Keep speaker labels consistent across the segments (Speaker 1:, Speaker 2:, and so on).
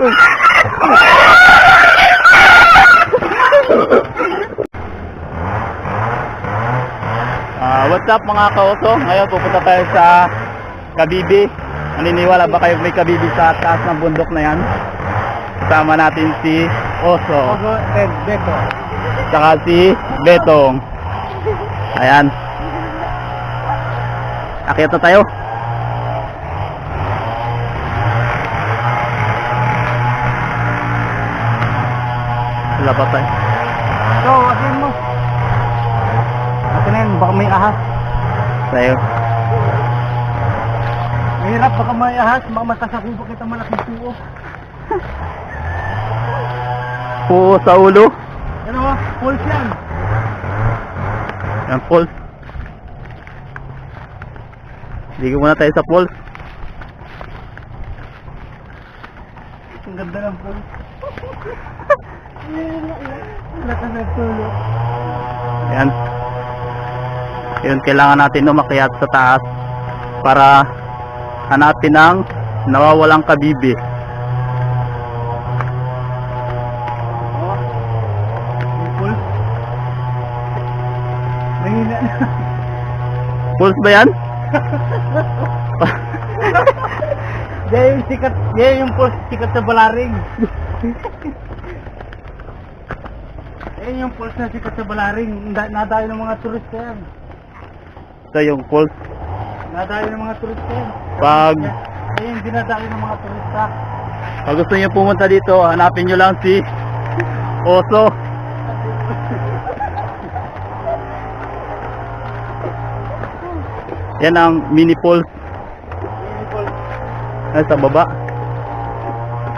Speaker 1: Ah, what's up mga kaoso? Ngayon pupunta tayo sa Kabibi. Naniniwala ba kayo may Kabibi sa taas ng bundok na yan? Kasama natin si Oso.
Speaker 2: Ogo and Beto.
Speaker 1: Saka si Betong. Ayan. Akyat na tayo. Wala pa tayo.
Speaker 2: So, asin mo. Atin na baka may ahas.
Speaker 1: Tayo.
Speaker 2: Mahirap, baka may ahas, baka matasakubo kita malaking tuo.
Speaker 1: Oo sa ulo.
Speaker 2: Ano mo? Pulse yan.
Speaker 1: Yan, pulse. Ligo muna tayo sa pulse.
Speaker 2: Ang ganda ng pulse.
Speaker 1: Ayan. Yun, kailangan natin umakyat sa taas para hanapin ang nawawalang kabibi.
Speaker 2: Pulse.
Speaker 1: Ba yan?
Speaker 2: Yan yung sikat, yan yung pulse sikat sa balaring. yung pulse na sikat sa balaring. Na- Nadayo ng mga turista yan.
Speaker 1: Ito yung pulse.
Speaker 2: Nadayo ng mga turista yan.
Speaker 1: Pag,
Speaker 2: yung dinadayo ng mga turista.
Speaker 1: pag gusto niyo pumunta dito, hanapin niyo lang si Oso. Yan ang mini pulse.
Speaker 2: Yan yung pulse.
Speaker 1: Nasa baba.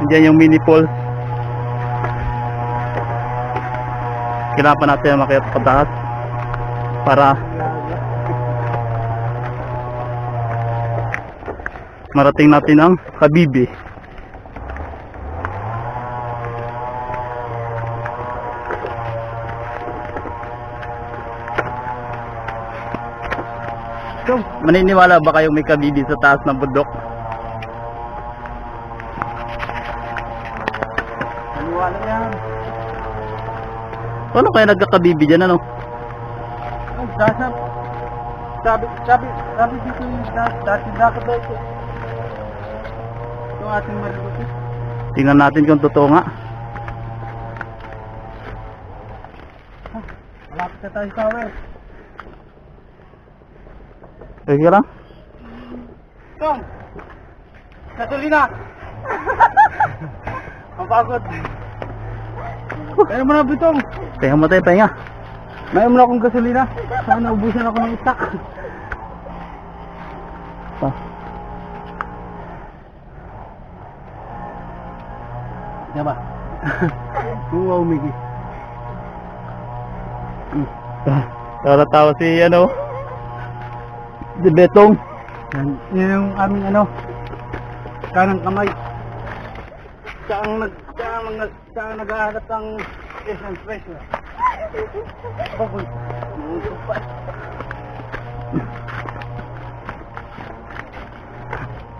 Speaker 1: Diyan yung mini pulse. Pa natin makiat pataas para marating natin ang Habibi.
Speaker 2: So,
Speaker 1: Maniniwala ba kayong may kabibi sa taas ng bundok? Paano kaya nagkakabibi dyan ano?
Speaker 2: Ang sasap. Sabi, sabi, sabi dito yung da- dati dapat daw ito. Ito ating mariluti.
Speaker 1: Tingnan natin kung totoo nga.
Speaker 2: Malapit na tayo sa tower.
Speaker 1: Sige lang.
Speaker 2: Tom! Gasolina! Ang pagod. Kaya mo na bitong.
Speaker 1: Kaya mo tayo pahinga.
Speaker 2: May mo na akong gasolina. Sana ubusan ako ng itak.
Speaker 1: Pa.
Speaker 2: Diba? Tuwa umigi.
Speaker 1: Tara tawa si ano? Si Betong.
Speaker 2: Yan, yun yung aming ano, kanang kamay. Siya ang nag, siya ang naghahanap ng essence fresh. Baboy.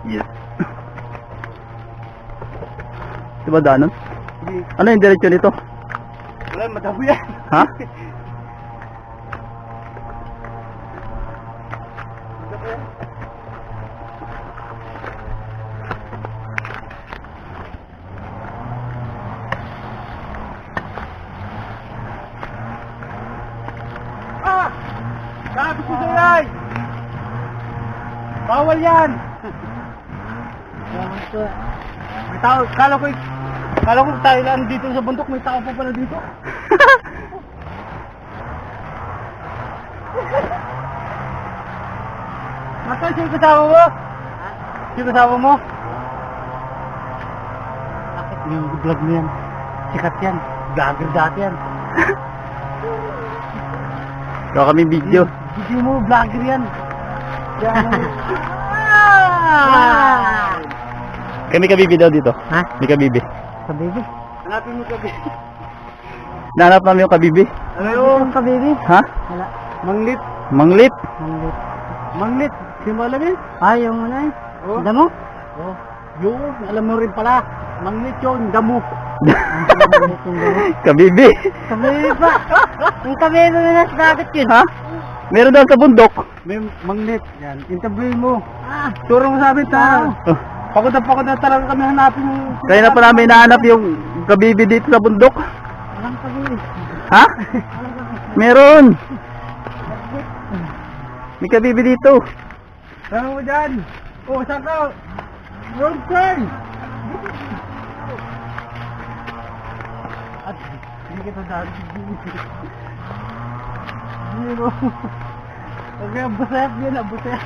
Speaker 1: Yes. Di ba daanan? Ano yung diretsyo nito?
Speaker 2: wala, madabo yan.
Speaker 1: Ha?
Speaker 2: Kala ko, kala ko tayo lang dito sa bundok, may tao pa pala dito. Mata, sino kasama mo? Sino kasama mo? Yung vlog mo yan. Sikat yan. Vlogger dati yan.
Speaker 1: Gawa kami video.
Speaker 2: Video mo, vlogger yan. Yan.
Speaker 1: Kaya may kabibi daw dito.
Speaker 2: Ha?
Speaker 1: May kabibi.
Speaker 2: Kabibi? Hanapin mo kabibi.
Speaker 1: Nahanap namin yung kabibi.
Speaker 2: Ano yung kabibi?
Speaker 1: Ha?
Speaker 2: Wala. Manglit.
Speaker 1: Manglit.
Speaker 2: Manglit. Manglit. Si Malamin? Ah, yung ano eh. Oh. Damo? Oh. Yun, alam mo rin pala. Manglit yun, damo.
Speaker 1: Kabibi.
Speaker 2: Kami pa. Yung kami mo na sa dagat yun.
Speaker 1: Ha? Meron daw sa bundok.
Speaker 2: May manglit. Yan, interview mo. Ah, turo mo sa amin ta.
Speaker 1: Oh,
Speaker 2: Pagod na pagod na talaga kami hanapin yung...
Speaker 1: kaya na pa namin nahanap yung kabibi dito sa bundok.
Speaker 2: Walang kami.
Speaker 1: Ha? Meron. May kabibi dito.
Speaker 2: Saan mo dyan? Oh, saan ka? Road turn! At hindi kita dahil. Zero. Okay, abusayap yun, abusayap.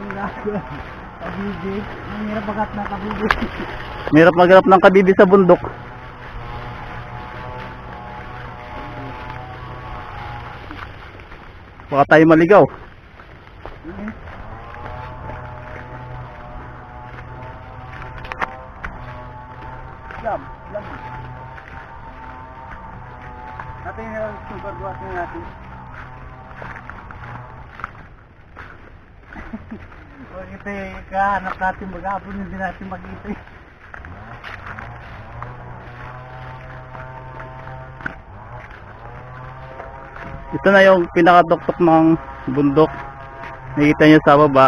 Speaker 2: Ang lago. Kabibi. Ang hirap magat na kabibi.
Speaker 1: Merap maghanap ng kabibi sa bundok. Baka tayo maligaw.
Speaker 2: Lab, lab. Natin yung na natin. Ito yung kahanap natin mag-apon hindi natin makita. eh.
Speaker 1: Ito na yung pinakatuktok ng bundok. Nakikita nyo sa baba.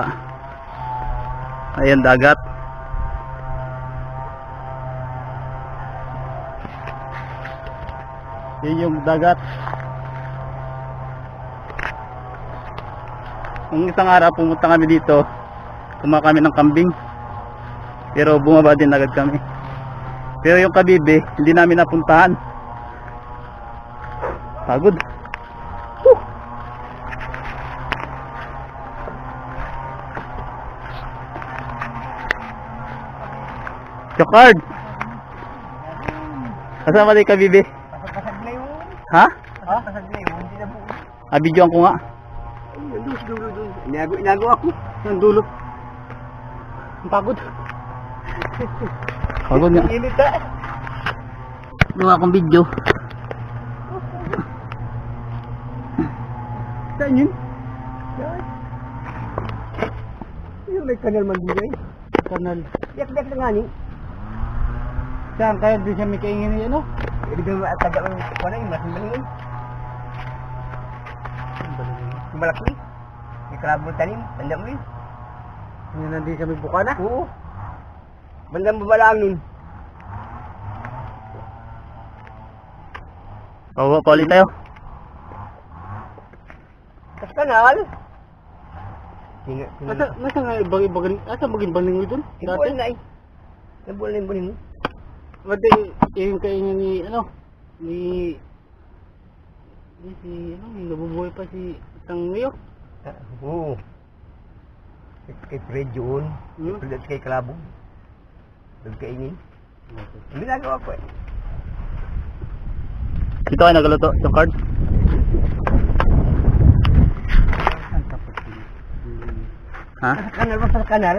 Speaker 1: Ayan dagat. Yun yung dagat. Nung isang araw pumunta kami dito, kumain kami ng kambing. Pero bumaba din agad kami. Pero yung kabibe, hindi namin napuntahan. Pagod. Chokard! Kasama din ka, Bibi?
Speaker 2: Pasag-pasag na yun.
Speaker 1: Ha?
Speaker 2: Buo.
Speaker 1: Ah, videoan ko nga.
Speaker 2: Inago ako. Ang dulo. Ang pagod.
Speaker 1: Pagod nga.
Speaker 2: Init ah.
Speaker 1: Gawa akong video.
Speaker 2: Saan yun? Yung may kanal eh. Kanal. Yak-yak na nga ni. Saan kaya di siya may kaingin? Hindi ka ang yung mas malingin. Malaki. May tanim. Tanda mo yun. Yung nandun sa may buka na? Oo. Bandang babalaan nun.
Speaker 1: Pawa pa ulit tayo.
Speaker 2: Sa kanal. Asa, nasa nga ibang ibang asa maging baling doon? Dati na eh. Nabulan na yung baling. Mati yung kaingin ni ano ni ni si ano nabubuhay pa si isang Leo. Oo. Kay Fred yun. Hmm? Fred kay Kalabong. Doon kaingin. Ang ginagawa ko eh.
Speaker 1: Dito kayo nagluto, Chokard. Ha?
Speaker 2: Sa kanal ba sa kanal?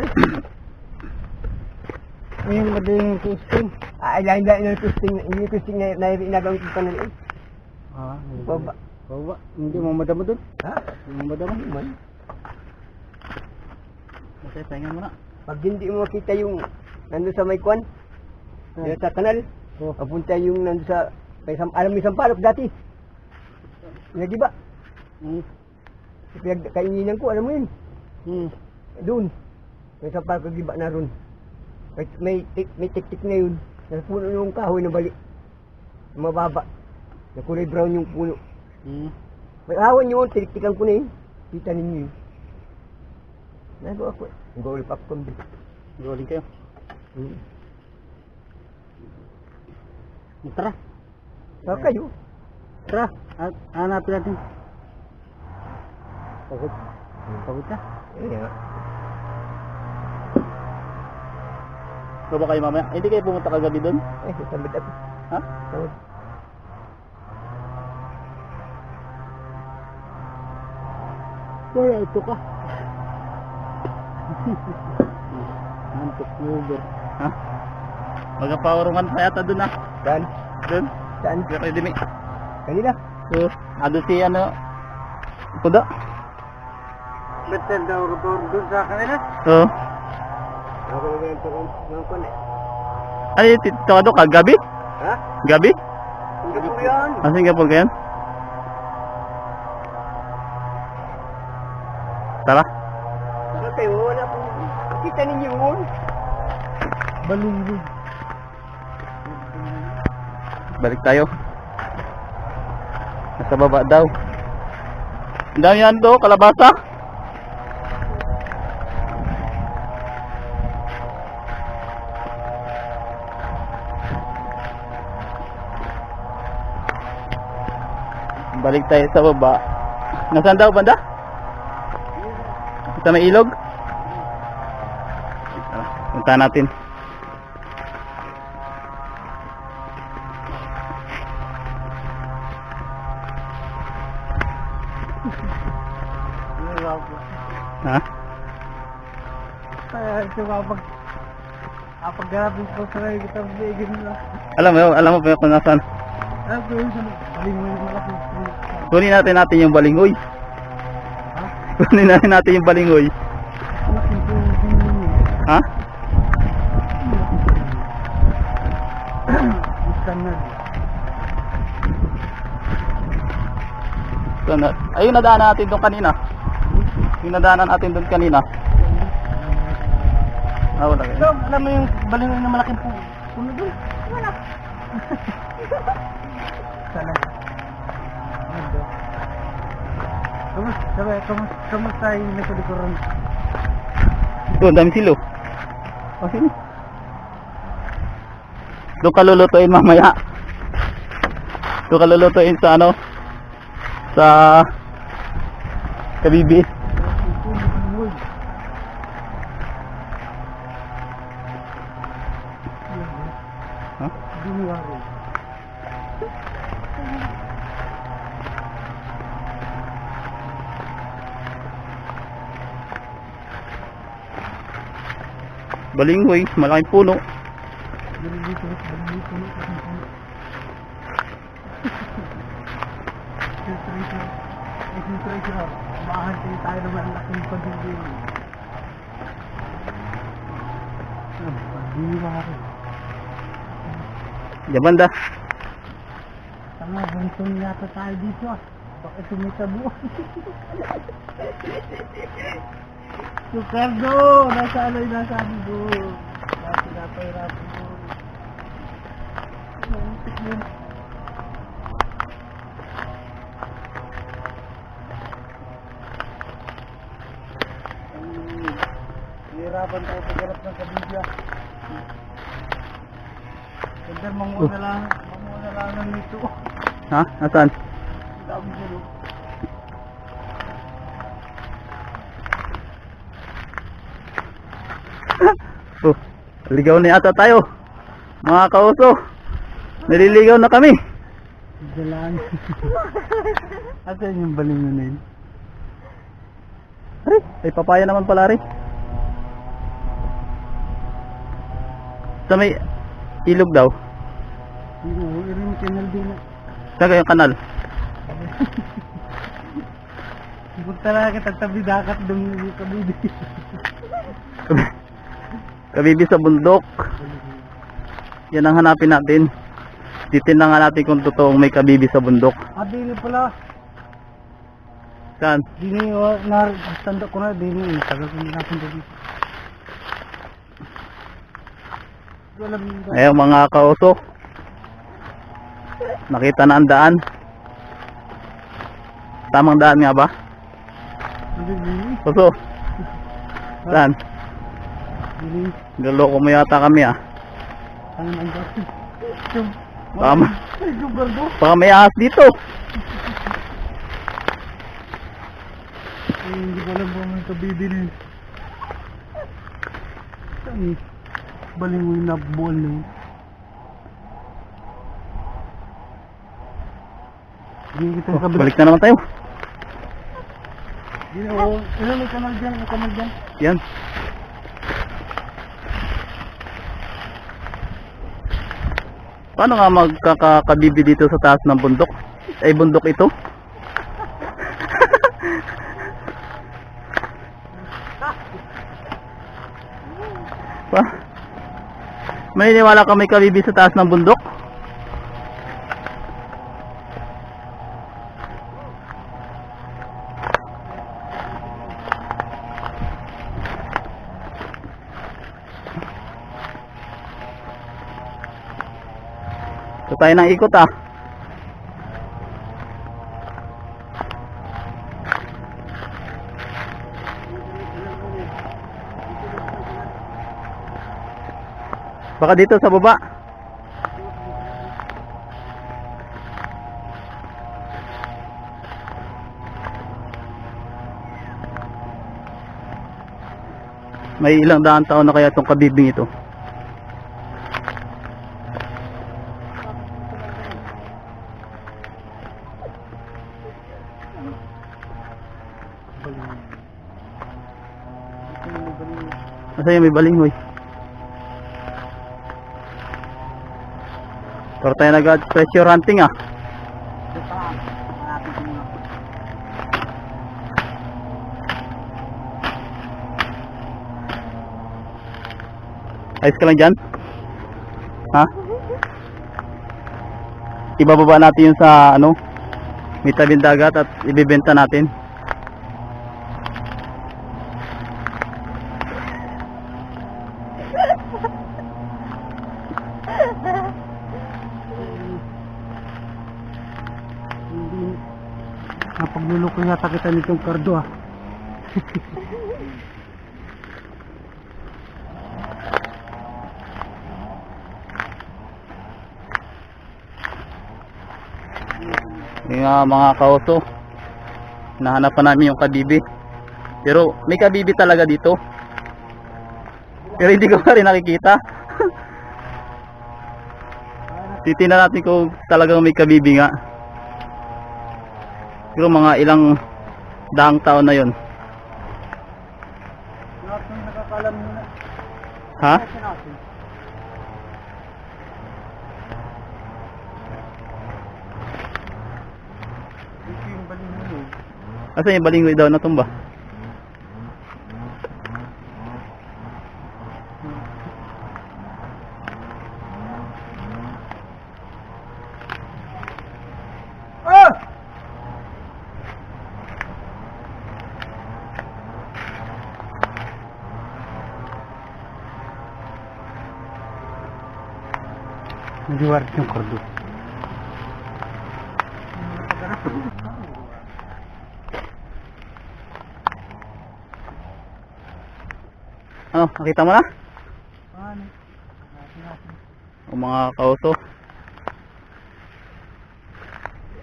Speaker 2: Ngayon madaling testing. Ah, ay, dahil dahil yung testing, yung testing na na inagawin ko kanal eh. Ah, baba. Baba. Hindi mo madamo doon? Ha? Hindi mo madamo? Man.
Speaker 1: Okay, pahinga muna.
Speaker 2: Pag hindi mo makita yung nandun sa may kwan, dito sa kanal, papunta yung nandun sa, may sam, alam mo yung sampalok dati. Yung di ba? Hmm. Pinagkaininan ko, alam mo yun? Hmm. Doon. May sampalok di ba na ron. May, may, tik- may tik-tik na yun. Nasa puno yung kahoy na bali. Mababa. Na kulay brown yung puno.
Speaker 1: Hmm.
Speaker 2: May awan yun, tiniktikan ko na yun. Kita ninyo yun. Nagawa ko eh. Nagawa pa ako din.
Speaker 1: Rolling kayo.
Speaker 2: Hmm. Tara. Tara kayo. Tara. At hanapin natin. Pagod. Pagod ka? Hindi nga.
Speaker 1: So ba kayo mamaya? Hindi kayo pumunta kagabi doon?
Speaker 2: Eh, tamad ako.
Speaker 1: Ha?
Speaker 2: Tamad. Wala, ito ka.
Speaker 1: Antok Uber. Ha? Magpawarungan pa yata doon ah.
Speaker 2: Saan?
Speaker 1: Doon?
Speaker 2: Saan?
Speaker 1: Kaya kayo dimi.
Speaker 2: Kanila.
Speaker 1: So, ado si ano, kuda.
Speaker 2: better daw doon doon sa kanila.
Speaker 1: Oo.
Speaker 2: Ako na kung mga kwan eh.
Speaker 1: Yung tit- tawag doon? Kagabi?
Speaker 2: Ha?
Speaker 1: Gabi?
Speaker 2: Po yan.
Speaker 1: Ah, Singapore ka yan? Tara.
Speaker 2: Kita ninyo yun. Balunggoy.
Speaker 1: Balik tayo. Nasa baba daw. Ang dami yan do, kalabasa. Balik tayo sa baba. Nasaan daw banda? Sa may ilog? Punta natin. Ha? Alam mo, alam mo ba kung nasaan? Kunin natin natin yung balingoy.
Speaker 2: Ha?
Speaker 1: Kunin natin natin yung balingoy. Ha?
Speaker 2: Standard.
Speaker 1: So, na, ay, yung nadaanan natin doon kanina. Yung nadaanan natin doon kanina. Ah, wala
Speaker 2: So,
Speaker 1: kayo.
Speaker 2: alam mo yung balingoy na malaking po. Puno doon? Wala. Sana. Ano Kamusta? Sabi, kamusta, kamusta yung nasa likuran?
Speaker 1: Doon, dami silo. Oh, sino? Doon ka lulutuin mamaya. Doon ka lulutuin sa ano? Sa Kabibi.
Speaker 2: January.
Speaker 1: Balingoy, malaking puno.
Speaker 2: Dito, dito. Filtration. Filtration. Mahantay tayo naman laking pagiging. January.
Speaker 1: Diyan banda.
Speaker 2: Tama, buntong yata tayo dito ah. Bakit tumitabo? Ricardo! Nasa ano yung nasa ano? Nasa napay rapo doon. Muntik yun. Ay, Hirapan tayo pagharap ng kabidya. Ganda, manguna lang, manguna lang ng nito.
Speaker 1: Ha? Nasaan?
Speaker 2: Dami oh.
Speaker 1: Oh, ligaw na yata tayo. Mga kauso. Naliligaw na kami.
Speaker 2: Dalaan. Asan yung baling na yun?
Speaker 1: Aray, ay papaya naman pala rin. Sa may ilog daw.
Speaker 2: Oo, irin kanal din na.
Speaker 1: Saan kayong kanal?
Speaker 2: Punta na kita tabi dakat doon yung kabidi.
Speaker 1: Kabibi sa bundok. Yan ang hanapin natin. Titingnan nga natin kung totoong may kabibi sa bundok.
Speaker 2: Ah, dini pala.
Speaker 1: Saan?
Speaker 2: Dini, oh, na, tanda ko na, dini. Tagal ko. Alam mo ba?
Speaker 1: Ayun mga kauso. Nakita na ang daan. Tamang daan nga ba?
Speaker 2: Dini?
Speaker 1: Kauso. Saan? Galoko mo yata kami ah.
Speaker 2: Ano ang dati? Yung...
Speaker 1: Tama.
Speaker 2: Yung.
Speaker 1: Baka may ahas dito.
Speaker 2: Eh, hindi ko alam kung na yun. Saan eh? Balingoy na buwan na yun.
Speaker 1: Oh, balik na naman tayo.
Speaker 2: Hindi, oo. Ano may kanal dyan? May kanal dyan?
Speaker 1: Yan. Paano nga magkakabibi dito sa taas ng bundok? Ay bundok ito? May niwala ka may kabibi sa taas ng bundok? Tayo ng ikot ah. Baka dito sa baba. May ilang daan taon na kaya itong kabibing ito. Yung may balinghoy. Pero tayo nag-treasure hunting ah. Ayos ka lang dyan? Ha? Ibababa natin yun sa ano? May tabing dagat at ibibenta natin.
Speaker 2: Kita nitong kardo ah.
Speaker 1: Yung ah, mga kauso. Nahanap pa namin yung kabibi. Pero may kabibi talaga dito. Pero hindi ko pa rin nakikita. Titingnan natin kung talagang may kabibi nga. Pero mga ilang daang taon na yon.
Speaker 2: Lahat ng nakakalam nyo na.
Speaker 1: Ha?
Speaker 2: Mo yun.
Speaker 1: Asa yung balinghoy daw natumba?
Speaker 2: Ah! Nadiwarit yung kardo.
Speaker 1: Ano, nakita mo na?
Speaker 2: Ano?
Speaker 1: Mga kauso.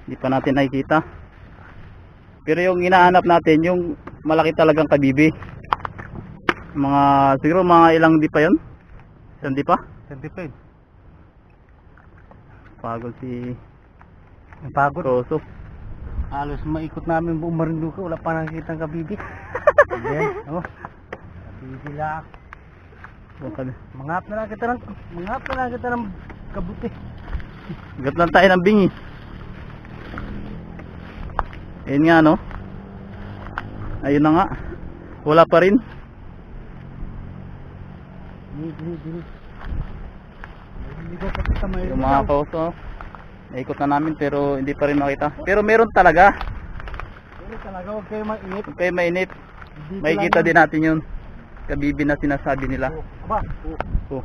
Speaker 1: Hindi pa natin nakikita. Pero yung inaanap natin, yung malaki talagang kabibi. Mga, siguro mga ilang di pa yun? Ilang di pa?
Speaker 2: 25.
Speaker 1: Pagod si
Speaker 2: Ang pagod.
Speaker 1: kauso.
Speaker 2: Halos maikot namin buong Marinduque, wala pa nakikita ang kabibi. Ayan, oh. Kabibi lang.
Speaker 1: Kabi-
Speaker 2: Mangap na lang kita ng, mangap na lang kita ng kabuti.
Speaker 1: Gat lang tayo ng bingi. Ayun nga no. Ayun na nga. Wala pa rin.
Speaker 2: Dini, dini, dini. Hindi ko pa kita may
Speaker 1: Yung mga kauso. Naikot na namin pero hindi pa rin makita. Pero meron talaga.
Speaker 2: Pero talaga huwag kayo mainit.
Speaker 1: Kung kayo mainit,
Speaker 2: Dito
Speaker 1: makikita din natin yun. Kabibi na sinasabi nila.
Speaker 2: Oh, Aba, oh,
Speaker 1: Oh.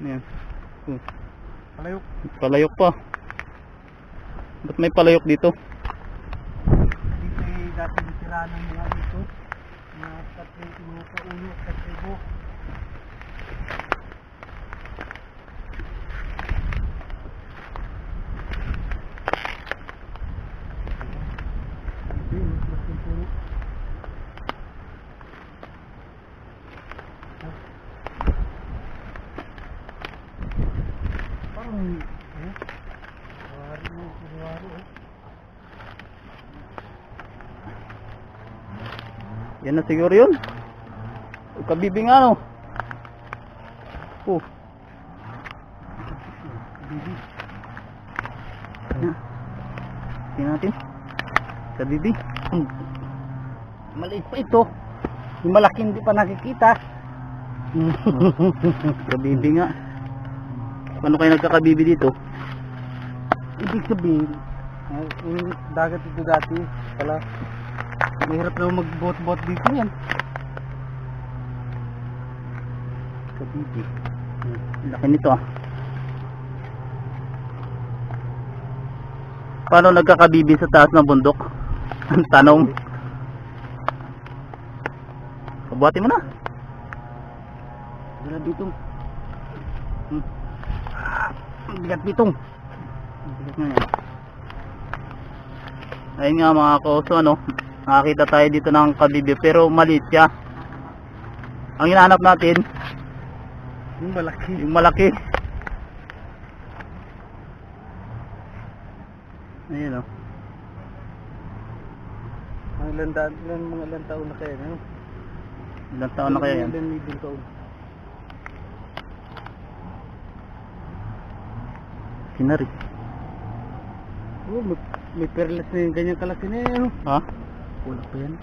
Speaker 1: Ayan. Oh.
Speaker 2: palayok.
Speaker 1: Palayok pa. Ba't may palayok dito?
Speaker 2: Dito ay dati sira ng mga dito. Mga tatlo, mga kaulo, tatlo. Parang, eh, wari mo, wari, eh.
Speaker 1: Yan na siguro yun. Kabibi nga no. Oh.
Speaker 2: Bibi.
Speaker 1: Tingnan natin. Kabibi.
Speaker 2: Hmm. Maliit pa ito. Yung malaki hindi pa nakikita.
Speaker 1: Kabibi nga. Paano kayo nagkakabibi dito?
Speaker 2: Ibig sabihin, dagat ito dati, pala, mahirap na mag-boat-boat dito yan.
Speaker 1: Kabibi. Laki nito ah. Paano nagkakabibi sa taas ng bundok? Ang tanong. Pabuhatin mo na.
Speaker 2: Bigat bitong. Hmm. Ah, Bigat bitong.
Speaker 1: Hmm. Ayun nga mga kauso ano, nakakita tayo dito ng kabibi pero maliit siya. Ang hinahanap natin,
Speaker 2: Yung malaki.
Speaker 1: yung malaki. Ayun oh.
Speaker 2: Mga ilan, ilan, mga ilan taon na kaya, no?
Speaker 1: Ilang taon na kaya yan?
Speaker 2: Ilan middle taon.
Speaker 1: Kinari.
Speaker 2: Oh, may, may perlas na yung ganyan kalaki na no?
Speaker 1: Ha?
Speaker 2: Wala pa yan.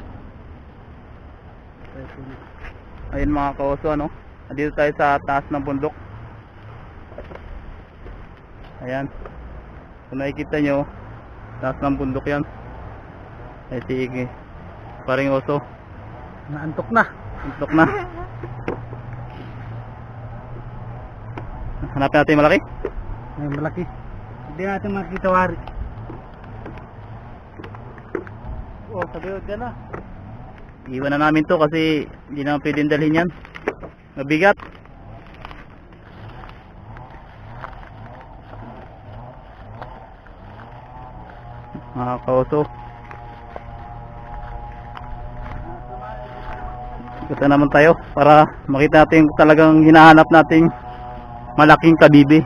Speaker 1: Ayun mga kauso ano. Dito tayo sa taas ng bundok. Ayan. Kung nakikita nyo, taas ng bundok yan. Ay sige. Paring oso.
Speaker 2: Naantok na.
Speaker 1: Bundok na. Hanapin natin yung malaki.
Speaker 2: May malaki. Hindi natin makikita wari. Oh, sabi ko dyan na.
Speaker 1: Iwan na namin to kasi hindi naman pwedeng dalhin yan. Mabigat. Mga kauso. Ito naman tayo para makita natin talagang hinahanap nating malaking kabibi.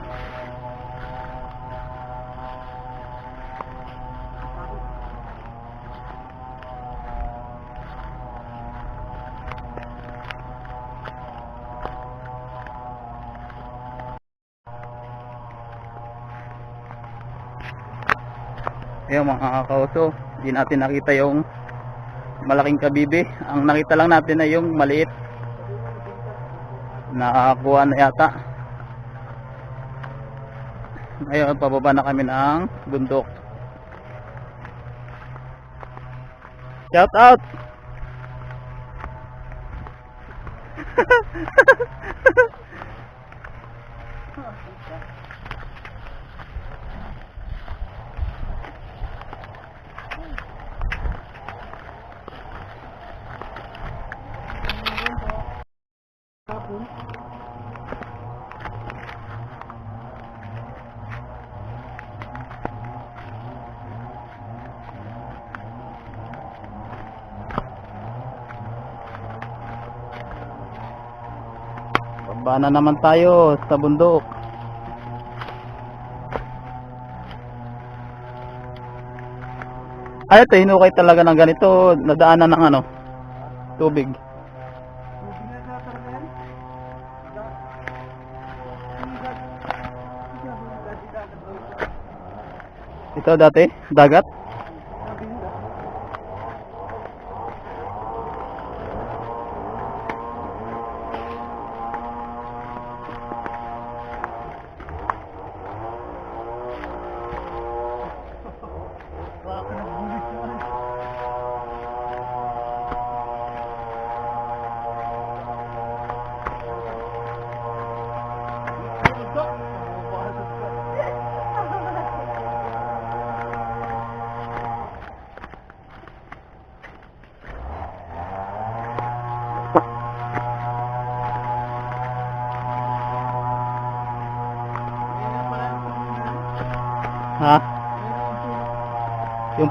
Speaker 1: Ayun mga kauso, hindi natin nakita yung malaking kabibi. Ang nakita lang natin ay yung maliit. Nakakuha na yata. Ngayon, pababa na kami ng bundok. Shout out! Baba na naman tayo sa bundok. Ay, ito, hinukay talaga ng ganito. Nadaanan ng ano, tubig. Ito dati, dagat.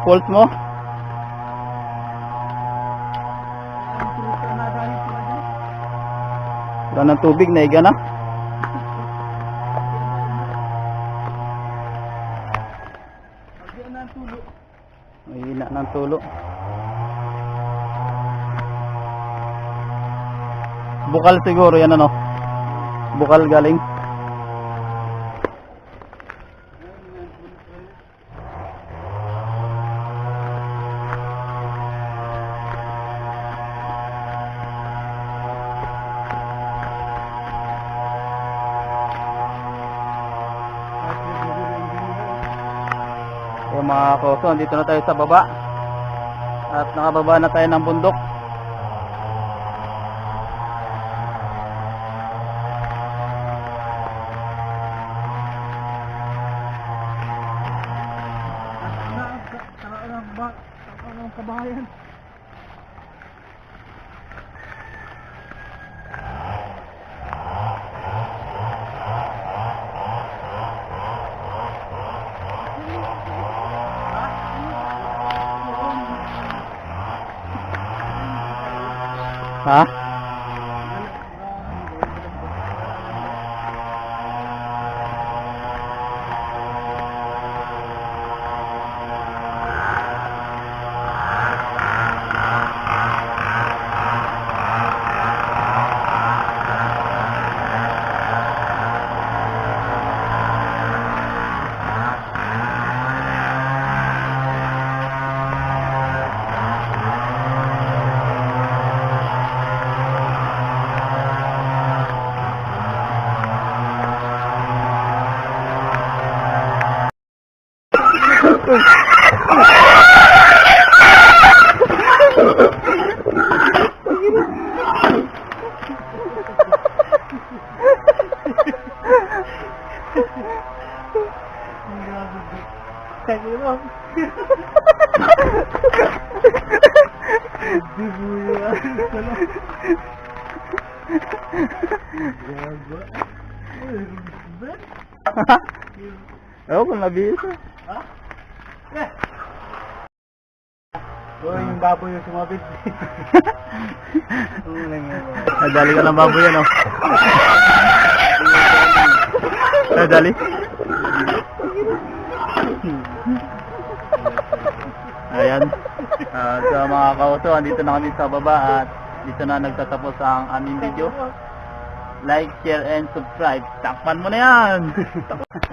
Speaker 1: Yung pulse mo? Wala ng tubig, naiga na. May hina ng tulo. Bukal siguro yan ano. Bukal galing. Dito na tayo sa baba. At nakababa na tayo ng bundok. Ha?
Speaker 2: Kaya mo. Di buya. Gaba.
Speaker 1: Ewan ko, nabisa.
Speaker 2: Ha? Eh. Oh, yung baboy yung sumabit. Oo lang yan.
Speaker 1: Nadali ka ng baboy yan, oh. Nadali? Ayan. Ah, sa mga kauso, andito na kami sa baba at dito na nagtatapos ang aming video. Like, share, and subscribe. Takpan mo na yan!